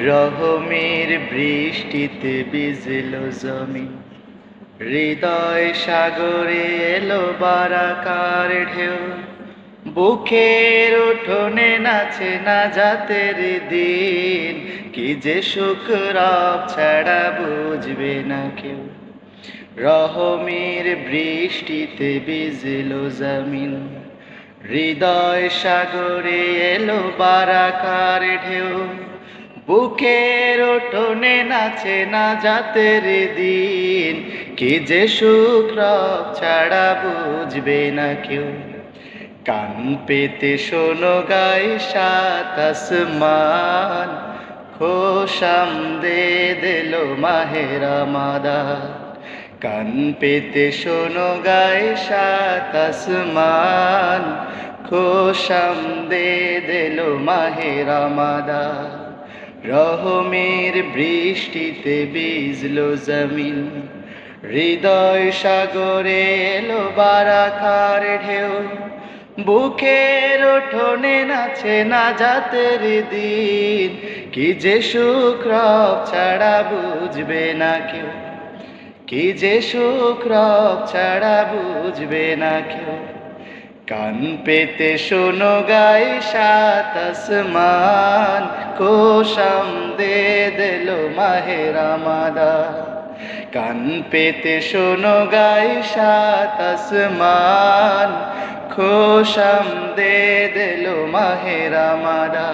রহমের বৃষ্টিতে বিজল জমি। হৃদয় সাগরে এলো বারাকার ঢেউ। বুকের উঠোনে নাচে না জাতের দিন। কি যে সুখ রব ছাড়া বুঝবে না কেউ। রহমের বৃষ্টিতে বিজল জমিন। হৃদয় সাগরে এলো বারাকার ঢেউ। বুকের ওঠনে নাচে না জাতের দিন। কি যে সুখ রব ছাড়া বুঝবে না কেউ। কান পেতে শোনো গাই সাত আসমান। খোশাম দে দিল মাহেরা মাদা কান পেতে শোনো গাই সাত আসমান। খোশাম দে দিল মাহেরা মাদা রহমের বৃষ্টিতে বিজলো জমিন। হৃদয় সাগরে এলো বারাকার ঢেউ। বুকের ওঠনে নাচে না জাতের দিন। কি যে সুখ রব ছাড়া বুঝবে না কেউ। কি যে সুখ রব ছাড়া বুঝবে না কেউ। কান পেতে শোনো গাই সাত আসমান কোশাম দে দিল মাহেরা মাদা কান পেতে শোনো গাই সাত আসমান খোশাম দে দিল মাহেরা মাদা